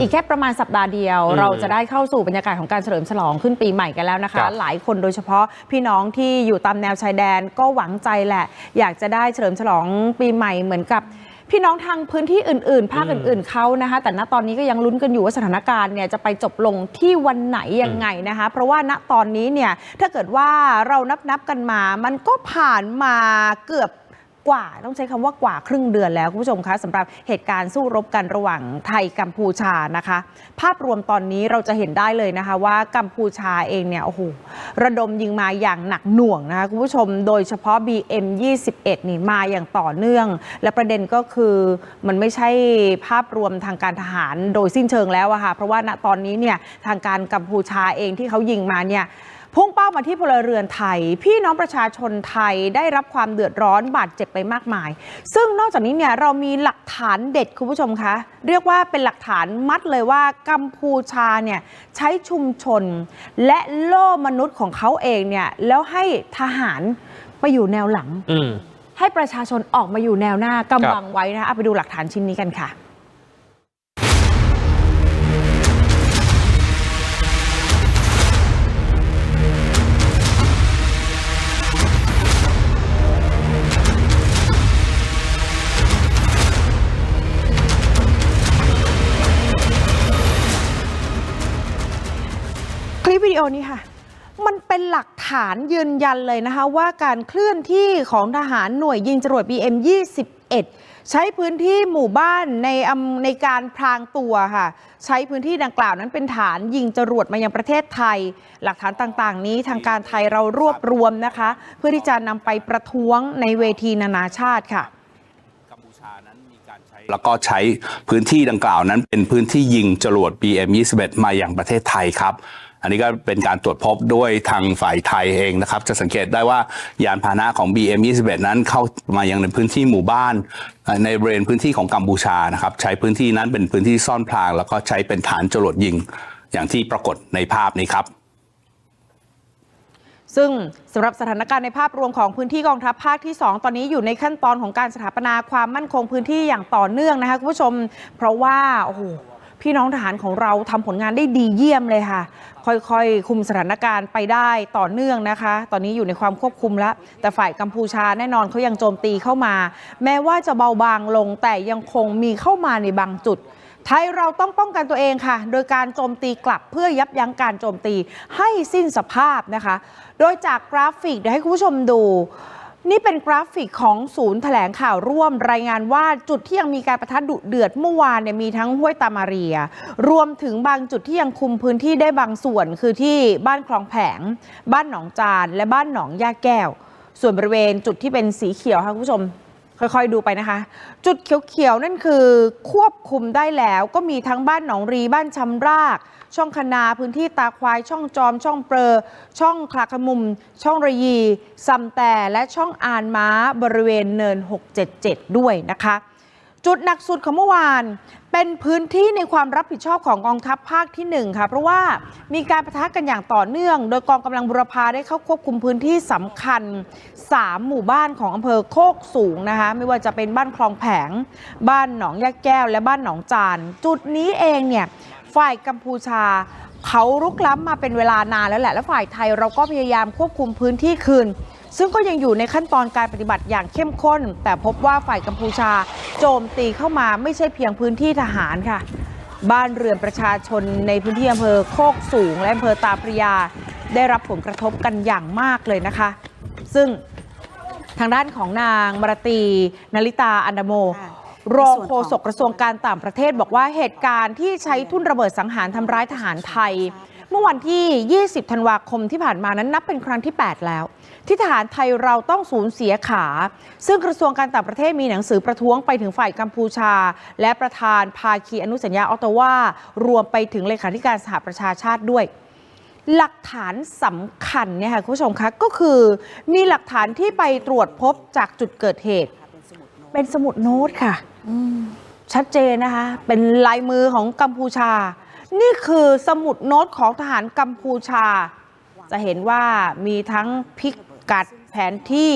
อีกแค่ประมาณสัปดาห์เดียวอืมเราจะได้เข้าสู่บรรยากาศของการเฉลิมฉลองขึ้นปีใหม่กันแล้วนะครัคะบหลายคนโดยเฉพาะพี่น้องที่อยู่ตามแนวชายแดนก็หวังใจแหละ อยากจะได้เฉลิมฉลองปีใหม่เหมือนกับพี่น้องทางพื้นที่อื่น ๆ ภาคอื่น ๆ เขานะคะ แต่ณตอนนี้ก็ยังลุ้นกันอยู่ว่าสถานการณ์เนี่ยจะไปจบลงที่วันไหนยังไงนะคะ เพราะว่าณตอนนี้เนี่ยถ้าเกิดว่าเรานับนับๆกันมา มันก็ผ่านมาเกือบ กว่าต้องใช้คำว่ากว่าครึ่งเดือนแล้วคุณผู้ชมคะสำหรับเหตุการณ์สู้รบกันระหว่างไทยกัมพูชานะคะ ภาพรวมตอนนี้เราจะเห็นได้เลยนะคะว่ากัมพูชาเองเนี่ยโอ้โหระดมยิงมาอย่างหนักหน่วงนะคะคุณผู้ชมโดยเฉพาะ BM 21 นี่มาอย่างต่อเนื่อง และประเด็นก็คือมันไม่ใช่ภาพรวมทางการทหารโดยสิ้นเชิงแล้วอะค่ะเพราะว่าณตอนนี้เนี่ยทางการกัมพูชาเองที่เขายิงมาเนี่ย พุ่งเป้ามาที่พลเรือนไทย พี่น้องประชาชนไทยได้รับความเดือดร้อนบาดเจ็บไปมากมาย ซึ่งนอกจากนี้เนี่ยเรามีหลักฐานเด็ดคุณผู้ชมคะ เรียกว่าเป็นหลักฐานมัดเลยว่ากัมพูชาเนี่ยใช้ชุมชน และโล่มนุษย์ของเขาเองเนี่ยแล้วให้ทหารไปอยู่แนวหลังอืมให้ประชาชนออกมาอยู่แนวหน้า กำบังไว้นะคะเอาไปดูหลักฐานชิ้นนี้กันค่ะ ดีโอนี้ค่ะ มันเป็นหลักฐานยืนยันเลยนะคะว่าการเคลื่อนที่ของทหารหน่วยยิงจรวด BM 21ใช้พื้นที่หมู่บ้านในอำในการพรางตัวค่ะ ใช้พื้นที่ดังกล่าวนั้นเป็นฐานยิงจรวดมายังประเทศไทย หลักฐานต่างๆ นี้ทางการไทยเรารวบรวมนะคะ เพื่อที่จะนำไปประท้วงในเวทีนานาชาติค่ะ กัมพูชานั้นมีการใช้ แล้วก็ใช้พื้นที่ดังกล่าวนั้นเป็นพื้นที่ยิงจรวด BM21 มาอย่างประเทศไทยครับ อันนี้ก็เป็นการตรวจพบด้วยทางฝ่ายไทยเองนะครับ จะสังเกตได้ว่ายานพาหนะของ BM21 นั้นเข้ามายังในพื้นที่หมู่บ้านในบริเวณพื้นที่ของกัมพูชานะครับใช้พื้นที่นั้นเป็นพื้นที่ซ่อนพราง แล้วก็ใช้เป็นฐานจรวดยิงอย่างที่ปรากฏในภาพนี้ครับ ซึ่งสำหรับสถานการณ์ในภาพรวมของพื้นที่กองทัพภาคที่ 2 ตอนนี้อยู่ในขั้นตอนของการสถาปนาความมั่นคงพื้นที่อย่างต่อเนื่องนะคะคุณผู้ชม เพราะว่าโอ้โหพี่น้องทหารของเราทำผลงานได้ดีเยี่ยมเลยค่ะ ค่อยๆ คุมสถานการณ์ไปได้ต่อเนื่องนะคะ ตอนนี้อยู่ในความควบคุมแล้ว แต่ฝ่ายกัมพูชาแน่นอนเขายังโจมตีเข้ามา แม้ว่าจะเบาบางลงแต่ยังคงมีเข้ามาในบางจุด ไทยเราต้องป้องกันตัวเองค่ะ โดยการโจมตีกลับเพื่อยับยั้งการโจมตีให้สิ้นสภาพนะคะ โดยจากกราฟิกเดี๋ยวให้คุณผู้ชมดู นี่เป็นกราฟิกของศูนย์แถลงข่าวร่วมรายงานว่าจุดที่ยังมีการประทัดดุเดือดเมื่อวานเนี่ยมีทั้งห้วยตามาเรีย รวมถึงบางจุดที่ยังคุมพื้นที่ได้บางส่วนคือที่บ้านคลองแผง บ้านหนองจาน และบ้านหนองยาแก้ว ส่วนบริเวณจุดที่เป็นสีเขียวค่ะคุณผู้ชม ค่อยๆดูไปนะคะ จุดเขียวๆ นั่นคือควบคุมได้แล้วก็มีทั้งบ้านหนองรีบ้านชำราก ช่องคนาพื้นที่ตาควาย ช่องจอม ช่องเปรอช่องคลาขมุม ช่องระยีซำแต่และช่องอานม้าบริเวณเนิน 677 ด้วยนะคะ จุดหนักสุดของเมื่อวาน เป็นพื้นที่ในความรับผิดชอบของกองทัพภาคที่ 1 ค่ะ เพราะว่ามีการประทะกันอย่างต่อเนื่อง โดยกองกำลังบุรพาได้เข้าควบคุมพื้นที่สำคัญ 3 หมู่บ้านของอำเภอโคกสูงนะคะ ไม่ว่าจะเป็นบ้านคลองแผง บ้านหนองยาแก้ว และบ้านหนองจาน จุดนี้เองเนี่ยฝ่ายกัมพูชาเขารุกล้ำมาเป็นเวลานานแล้วแหละ และฝ่ายไทยเราก็พยายามควบคุมพื้นที่คืน ซึ่งก็ยังอยู่ในขั้นตอนการปฏิบัติอย่างเข้มข้น แต่พบว่าฝ่ายกัมพูชาโจมตีเข้ามาไม่ใช่เพียงพื้นที่ทหารค่ะ บ้านเรือนประชาชนในพื้นที่อำเภอโคกสูงและอำเภอตาพระยา ได้รับผลกระทบกันอย่างมากเลยนะคะ ซึ่งทางด้านของนางมรตีนาริตาอันดาโมค่ะรองในส่วนโฆของษกกระทรวงการต่างประเทศบอกว่าเหตุการณ์ที่ใช้ทุ่นระเบิดสังหารทำร้ายทหารไทย เมื่อวันที่ 20 ธันวาคมที่ผ่านมานั้นนับเป็นครั้งที่ 8 แล้ว ที่ทหารไทยเราต้องสูญเสียขา ซึ่งกระทรวงการต่างประเทศมีหนังสือประท้วงไปถึงฝ่ายกัมพูชา และประธานภาคีอนุสัญญาออตตาวารวมไปถึงเลขาธิการสหประชาชาติด้วยหลักฐานสำคัญเนี่ยค่ะคุณผู้ชมคะก็คือมีหลักฐานที่ไปตรวจพบจากจุดเกิดเหตุ เป็นสมุดโน้ตค่ะชัดเจนนะคะ เป็นลายมือของกัมพูชา นี่คือสมุดโน้ตของทหารกัมพูชา จะเห็นว่ามีทั้งพิกัดแผนที่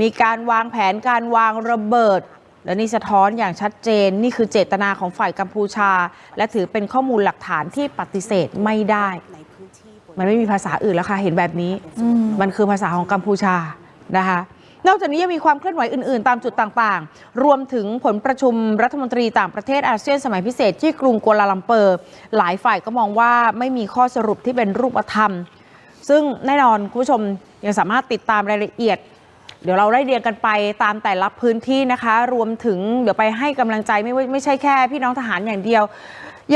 มีการวางแผนการวางระเบิด และนี่สะท้อนอย่างชัดเจน นี่คือเจตนาของฝ่ายกัมพูชา และถือเป็นข้อมูลหลักฐานที่ปฏิเสธไม่ได้ มันไม่มีภาษาอื่นแล้วค่ะ เห็นแบบนี้ มันคือภาษาของกัมพูชานะคะ นอกจากนี้ยังมีความเคลื่อนไหวอื่นๆ ตามจุดต่างๆ รวมถึงผลประชุมรัฐมนตรีต่างประเทศอาเซียนสมัยพิเศษที่กรุงกัวลาลัมเปอร์ หลายฝ่ายก็มองว่าไม่มีข้อสรุปที่เป็นรูปธรรม ซึ่งแน่นอนคุณผู้ชมยังสามารถติดตามรายละเอียด เดี๋ยวเราได้เรียงกันไปตามแต่ละพื้นที่นะคะ รวมถึงเดี๋ยวไปให้กำลังใจไม่ว่าไม่ใช่แค่ พี่น้องทหารอย่างเดียว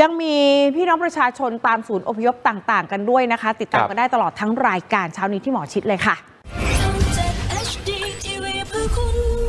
ยังมีพี่น้องประชาชนตามศูนย์อพยพต่าง ๆ กันด้วยนะคะ ติดตามกันได้ตลอดทั้งรายการเช้านี้ที่หมอชิดเลยค่ะ คน